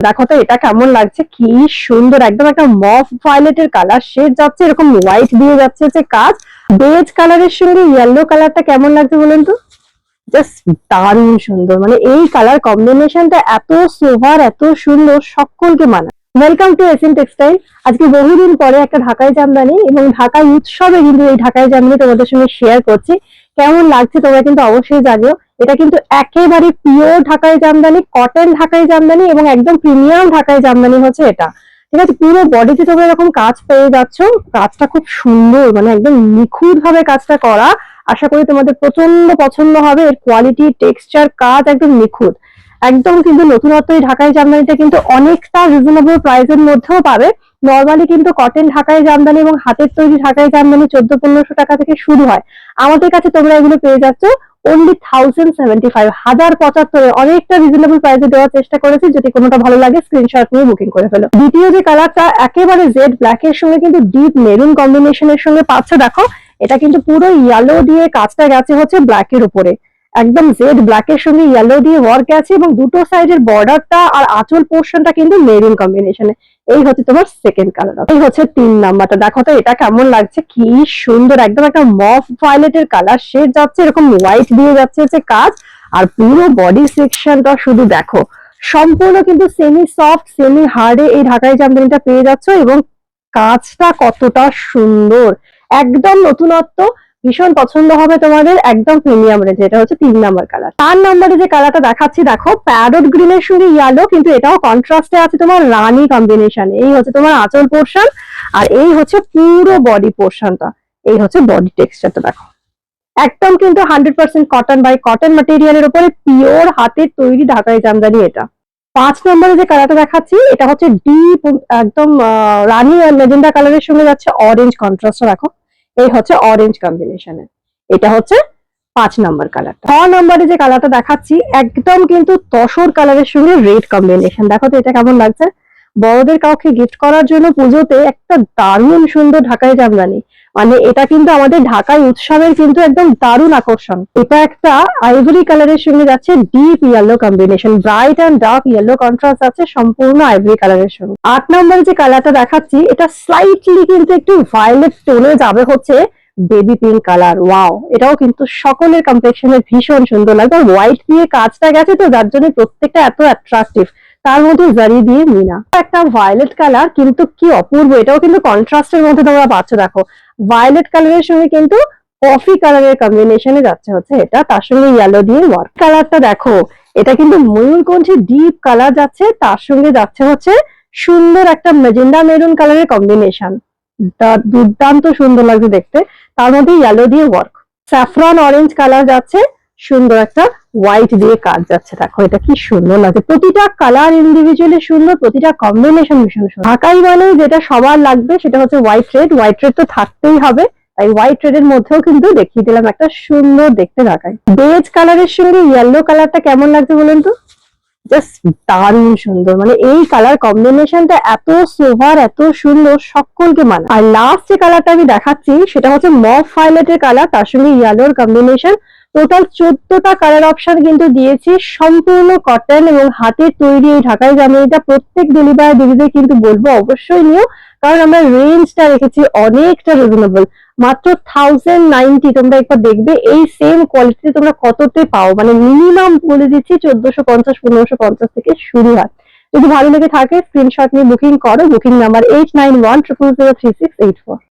দেখো তো এটা কেমন লাগছে? কি সুন্দর, একদম একটা মফ ভায়োলেটের কালার শেড যাচ্ছে, এরকম হোয়াইট দিয়ে যাচ্ছে হচ্ছে কাজ। বেজ কালারের সঙ্গে ইয়েলো কালারটা কেমন লাগছে বলুন তো? জাস্ট দারুণ সুন্দর মানে এই কালার কম্বিনেশনটা এত সোভার এত সুন্দর, সকলকে মানায়। ওয়েলকাম টু এসএন টেক্সটাইল আজকে বহুদিন পরে একটা ঢাকায় জামদানি এবং ঢাকায় উৎসবে কিন্তু এই ঢাকায় জামদানি তোমাদের সঙ্গে শেয়ার করছি। কেমন লাগছে তোমরা কিন্তু অবশ্যই জানিও। এটা কিন্তু একেবারে পিওর ঢাকায় জামদানি কটন ঢাকায় জামদানি এবং একদম প্রিমিয়াম ঢাকায় জামদানি হচ্ছে এটা। ঠিক আছে, পুরো বডিতে তোমরা এরকম কাজ পেয়ে যাচ্ছ। কাজটা খুব সুন্দর মানে একদম নিখুঁত ভাবে কাজটা করা। আশা করি তোমাদের প্রচণ্ড পছন্দ হবে। এর কোয়ালিটি টেক্সচার কাজ একদম নিখুঁত। একদম কিন্তু নতুনত্ব এই ঢাকাই জামদানিটা কিন্তু অনেকটা রিজনেবল প্রাইসের মধ্যেও পাবে। নর্মালি কিন্তু কটন ঢাকায় জামদানি এবং হাতের তৈরি ঢাকায় জামদানি চোদ্দ, পনেরোশো টাকা থেকে শুরু হয়। আমাদের কাছে তোমরা এগুলো পেয়ে যাচ্ছ অনলি থাউজেন্ড সেভেন্টি ফাইভ হাজার পঁচাত্তরে অনেকটা রিজনেবল প্রাইসে দেওয়ার চেষ্টা করেছি, যদি কোনোটা ভালো লাগে স্ক্রিনশট নিয়ে বুকিং করে ফেলো। দ্বিতীয় যে কালারটা একেবারে জেড ব্ল্যাক এর সঙ্গে কিন্তু ডিপ মেরুন কম্বিনেশনের সঙ্গে পাচ্ছ, দেখো। এটা কিন্তু পুরো ইয়েলো দিয়ে কাজটা গেছে হচ্ছে ব্ল্যাক এর উপরে। একদম জেড ব্ল্যাক এর সঙ্গে ইয়েলো দিয়ে ওয়ার্ক আছে এবং দুটো সাইডের বর্ডারটা আর আঁচল পোর্শনটা কিন্তু মেরুন কম্বিনেশনে এই হচ্ছে তোমার সেকেন্ড কালার এই হচ্ছে তিন নাম্বারটা। দেখো তো এটা কেমন লাগছে? কি সুন্দর, একদম একটা মফ ভায়োলেটের কালার শেড যাচ্ছে, এরকম হোয়াইট দিয়ে যাচ্ছে হচ্ছে কাজ। আর পুরো বডি সেকশনটা শুধু দেখো। সম্পূর্ণ কিন্তু সেমি সফট সেমি হার্ডে এই ঢাকাই জামদানিটা পেয়ে যাচ্ছ এবং কাজটা কতটা সুন্দর। একদম নতুনত্ব ভীষণ পছন্দ হবে তোমাদের, একদম প্রিমিয়াম রেঞ্জ এটা হচ্ছে তিন নাম্বার কালার চার নাম্বারে যে কালারটা দেখাচ্ছি, দেখো প্যারোট গ্রিন এর সঙ্গে ইয়েলো কিন্তু এটাও কন্ট্রাস্টে আছে তোমার রানি কম্বিনেশন এই হচ্ছে তোমার আঁচল পোর্শন আর এই হচ্ছে পুরো বডি পোর্শনটা এই হচ্ছে বডি টেক্সচারটা দেখো। একদম কিন্তু hundred percent cotton by cotton ম্যাটেরিয়ালের উপরে পিওর হাতের তৈরি ঢাকাই জামদানি এটা। পাঁচ নম্বরে যে কালারটা দেখাচ্ছি, এটা হচ্ছে ডিপ একদম রানী আর মেজেন্ডা কালারের সঙ্গে যাচ্ছে অরেঞ্জ কন্ট্রাস্ট দেখো। এই হচ্ছে অরেঞ্জ কম্বিনেশনের এটা হচ্ছে পাঁচ নম্বর কালার ছ নম্বরে যে কালারটা দেখাচ্ছি, একদম কিন্তু তসর কালারের সঙ্গে রেড কম্বিনেশন দেখো তো এটা কেমন লাগছে? বড়দের কাউকে গিফট করার জন্য পুজোতে একটা দারুণ সুন্দর ঢাকাই জামদানি। মানে এটা কিন্তু আমাদের ঢাকায় উৎসবের কিন্তু একদম দারুণ আকর্ষণ। এটা একটা আইভরি কালারের সঙ্গে যাচ্ছে deep yellow combination bright and dark yellow contrast আছে সম্পূর্ণ আইভরি কালারের সঙ্গে। আট নম্বরে যে কালারটা দেখাচ্ছি, এটা স্লাইটলি কিন্তু একটু ভায়োলেট টোনে যাবে হচ্ছে বেবি পিঙ্ক কালার ওয়াও এটাও কিন্তু সকলের কমপ্লেকশনে ভীষণ সুন্দর লাগবে হোয়াইট দিয়ে কাজটা গেছে তো, যার জন্য প্রত্যেকটা এত অ্যাট্রাকটিভ তার মধ্যে জারি দিয়ে মিনা। একটা ভায়োলেট কালার কিন্তু কি অপূর্ব, এটাও কিন্তু কন্ট্রাস্টের মধ্যে তোমরা পাচ্ছ, দেখো। ভায়োলেট কালারের সঙ্গে কিন্তু কফি কালারের কম্বিনেশনে যাচ্ছে, হচ্ছে এটা, তার সঙ্গে ইয়েলো দিয়ে ওয়ার্ক কালারটা দেখো, এটা কিন্তু ময়ূরকণ্ঠী ডিপ কালার যাচ্ছে, তার সঙ্গে যাচ্ছে হচ্ছে সুন্দর একটা মেজেন্ডা মেরুন কালারের কম্বিনেশন দুর্দান্ত সুন্দর লাগছে দেখতে। তার মধ্যে ইয়েলো দিয়ে ওয়ার্ক স্যাফরন অরেঞ্জ কালার যাচ্ছে সুন্দর একটা হোয়াইট দিয়ে কাজ যাচ্ছে। দেখো, এটা কি সুন্দর লাগছে। প্রতিটা কালার ইন্ডিভিজুয়ালি সুন্দর, প্রতিটা কম্বিনেশন ভীষণ সুন্দর। ঢাকাই মানে যেটা সবার লাগবে, সেটা হচ্ছে হোয়াইট রেড হোয়াইট রেড তো থাকতেই হবে, তাই হোয়াইট রেড এর মধ্যেও কিন্তু দেখিয়ে দিলাম একটা সুন্দর দেখতে ঢাকাই। বেজ কালারের সঙ্গে ইয়েলো কালারটা কেমন লাগছে বলুন তো? জাস্ট দারুণ সুন্দর। মানে এই কালার কম্বিনেশনটা এত সোভার এত সুন্দর, সকলকে মানে। আর লাস্ট যে কালারটা আমি দেখাচ্ছি, সেটা হচ্ছে মফ ফাইলেটের কালার তার সঙ্গে ইয়েলোর কম্বিনেশন টোটাল চোদ্দটা কালার অপশন কিন্তু দিয়েছি। সম্পূর্ণ কটন এবং হাতের তৈরি এই ঢাকাই জামাইটা প্রত্যেক ডেলিভারি দিদিদের কিন্তু বলব, অবশ্যই নিও। কারণ আমরা রেঞ্জটা রেখেছি অনেকটা রিজনেবল মাত্র থাউজেন্ড নাইনটি তোমরা একবার দেখবে, এই সেম কোয়ালিটি তোমরা কততে পাও? মানে মিনিমাম বলে দিচ্ছি চোদ্দশো পঞ্চাশ, পনেরোশো পঞ্চাশ থেকে শুরু হয়। যদি ভালো লেগে থাকে স্ক্রিনশট নিয়ে বুকিং করো। Booking number eight nine one triple zero three six eight four